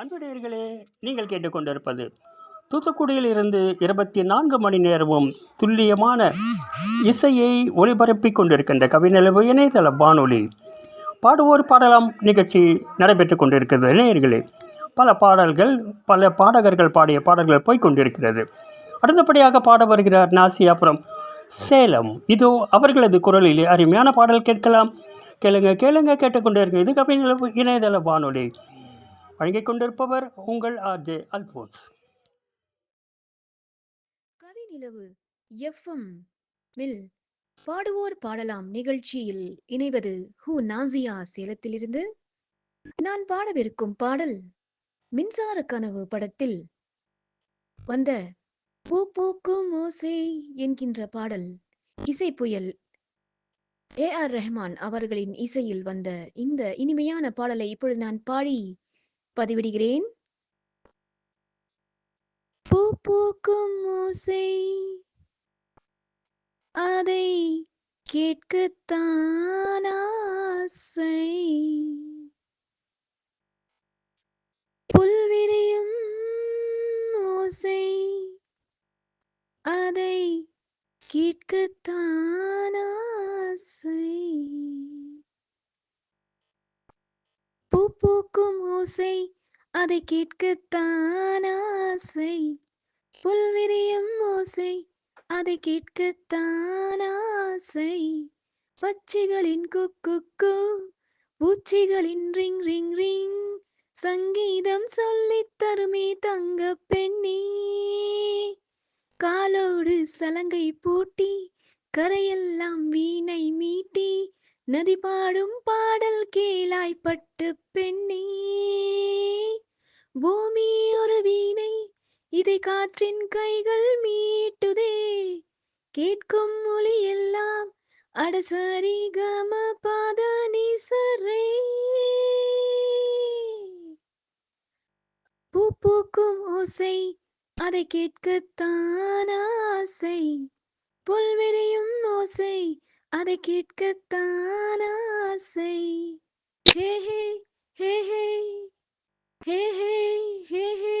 அன்புடையர்களே நீங்கள் கேட்டுக்கொண்டிருப்பது தூத்துக்குடியில் இருந்து இருபத்தி நான்கு மணி நேரமும் துல்லியமான இசையை ஒளிபரப்பிக் கொண்டிருக்கின்ற கவிநிலவு இணையதள வானொலி. பாடுவோர் பாடலாம் நிகழ்ச்சி நடைபெற்று கொண்டிருக்கிறது. நேயர்களே பல பாடல்கள் பல பாடகர்கள் பாடிய பாடல்கள் போய்கொண்டிருக்கிறது அடுத்தபடியாக பாட வருகிறார் நாசியாபுரம் சேலம். இதோ அவர்களது குரலிலே அருமையான பாடல் கேட்கலாம். கேளுங்க கேளுங்க கேட்டுக்கொண்டே இருக்கு இது கவிநிலவு இணையதள வானொலி. வழங்கிக் கொண்டிருப்பவர் உங்கள் ஆர்ஜே அல்போன்ஸ். கவிநிலவு எஃப்எம் வில் பாடுவோர் பாடலாம் நிகழ்ச்சியில் இணைவது ஹூ நாசியா சேலத்திலிருந்து. நான் பாடவிருக்கும் பாடல் மின்சார கனவு படத்தில் வந்த பூ பூக்கும் ஓசை என்கின்ற பாடல் இசை புயல். ஏ ஆர் ரஹ்மான் அவர்களின் இசையில் வந்த இந்த இனிமையான பாடலை இப்பொழுது நான் பாடி பதிவிடுகிறேன். பூ பூக்கும் ஓசை அதை கேட்கத்தான் ஆசை. புல்விரியும் ஓசை அதை கேட்கத்தான் ஓசை அதை கேட்கத்தான் ஆசை. புல்விரியும் ஓசை அதை கேட்கத்தான் ஆசை. பச்சைகளின் குக்கு பூச்சிகளின் ரிங் ரிங் ரிங். சங்கீதம் சொல்லித் தருமே தங்க பெண்ணே. காலோடு சலங்கை பூட்டி கரையெல்லாம் வீணை மீட்டி. நதி பாடும் பாடல் கீழாய்ப்பட்டு பெண்ணே. பூமி ஒரு வீணை இதை காற்றின் கைகள் மீட்டுதே. கேட்கும் ஒலி எல்லாம் அடசரி கம பாத நீசரே. பூ பூக்கும் ஓசை அதை கேட்கத்தான் ஆசை. புல்வெறியும் ஓசை அதை கேட்கத்தான் ஆசை ஹே ஹே ஹே ஹே ஹே ஹே ஹே ஹே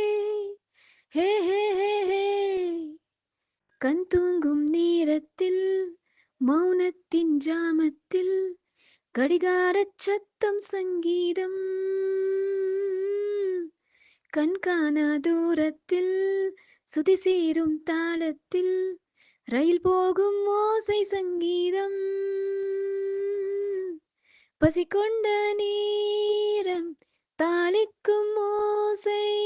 ஹே ஹே ஹே ஹே கண் தூங்கும் நேரத்தில் மௌனத்தின் ஜாமத்தில் கடிகாரச் சத்தம் சங்கீதம் கண்காணா தூரத்தில் சுதி சேரும் தாளத்தில் ரயில் போகும் ஓசை சங்கீதம். பசி கொண்ட நேரம் தாளிக்கும் ஓசை.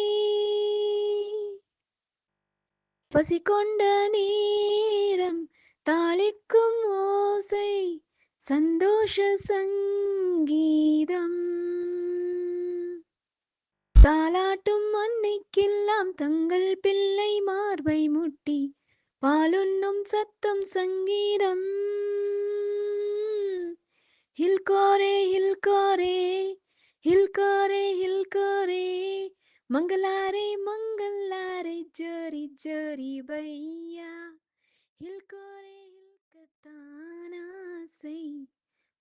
பசி கொண்ட நேரம் தாளிக்கும் ஓசை. சந்தோஷ சங்கீதம். தாலாட்டும் அன்னைக்கெல்லாம் தங்கள் பிள்ளை மார்பை முட்டி பாலுண்ணும் சத்தம் சங்கீதம் ஹில்காரே ஹில்காரே ஹில்காரே ஹில்காரே மங்களாரே மங்களாரே ஜரி ஜரி பையா ஹில்காரே ஹில்கத்தான் ஆசை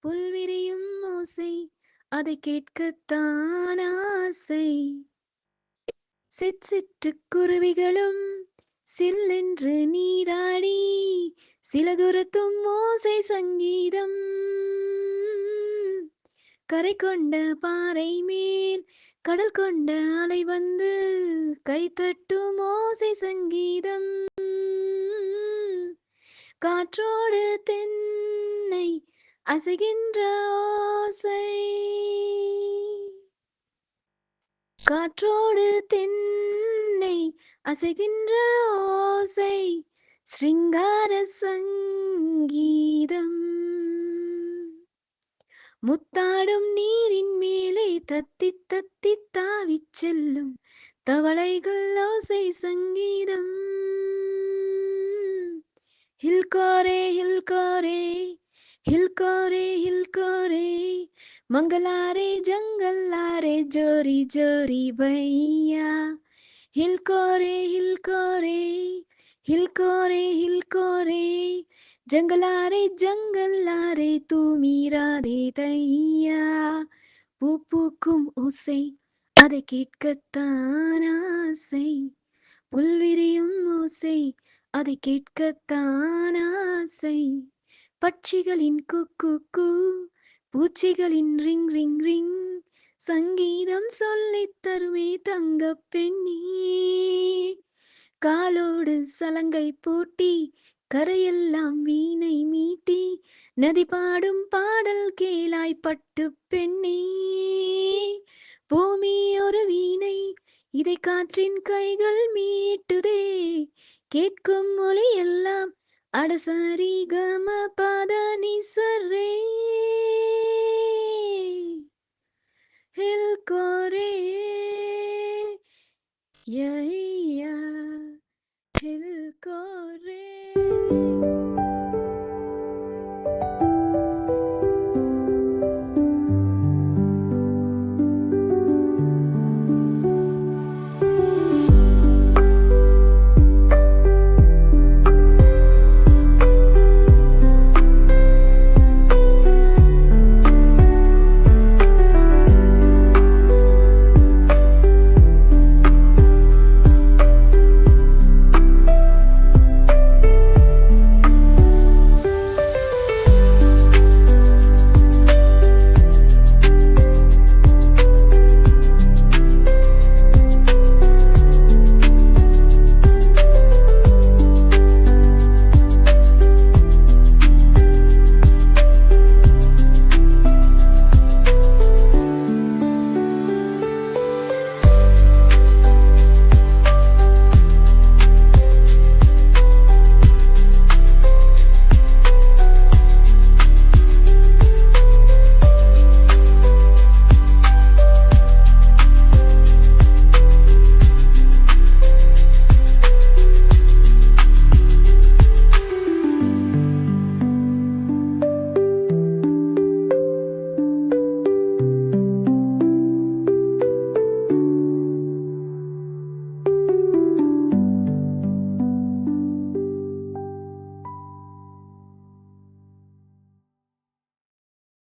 புல்விரியும் ஓசை அதை கேட்கத்தான் ஆசை சிட் சிட்டு குருவிகளும் சில்லென்று நீராடி சிலகுரத்தும் ஓசை சங்கீதம். கரை கொண்ட பாறை மேல் கடல் கொண்ட அலை வந்து கைத்தட்டும் ஓசை சங்கீதம். காற்றோடு தென்னை அசைகின்ற ஓசை. காற்றோடு தென்னை அசைகின்ற ஓசை ஸ்ருங்கார சங்கீதம். முத்தாடும் நீரின் மேலே தத்தி தத்தி தாவிச் செல்லும் தவளைகள் ஓசை சங்கீதம். ஹில்கோரே ஹில்கோரே ஹில்கோரே ஹில்கோரே மங்களாரே ஜங்கல்லாரே ஜோரி ஜோரி பையா हिलकोरे हिलकोरे हिलकोरे हिलकोरे जंगलारे जंगलारे तू மீரா தேதையா பூப்பூக்கும் ஓசை அதை கேட்கத்தான் ஆசை. புல்விரியும் ஓசை அதை கேட்கத்தான் ஆசை. பட்சிகளின் குக்கு பூச்சிகளின் ரிங் ரிங் ரிங் சங்கீதம் சொல்லித் தருமே தங்க பெண்ணே. காலோடு சலங்கை பூட்டி கரையெல்லாம் வீணை மீட்டி நதி பாடும் பாடல் கேளாய் பட்டு பெண்ணே. பூமி ஒரு வீணை இதை காற்றின் கைகள் மீட்டுதே. கேட்கும் மொழி எல்லாம் அடசரி கம பத நிசரே. হেল করে ইয়া হেল করে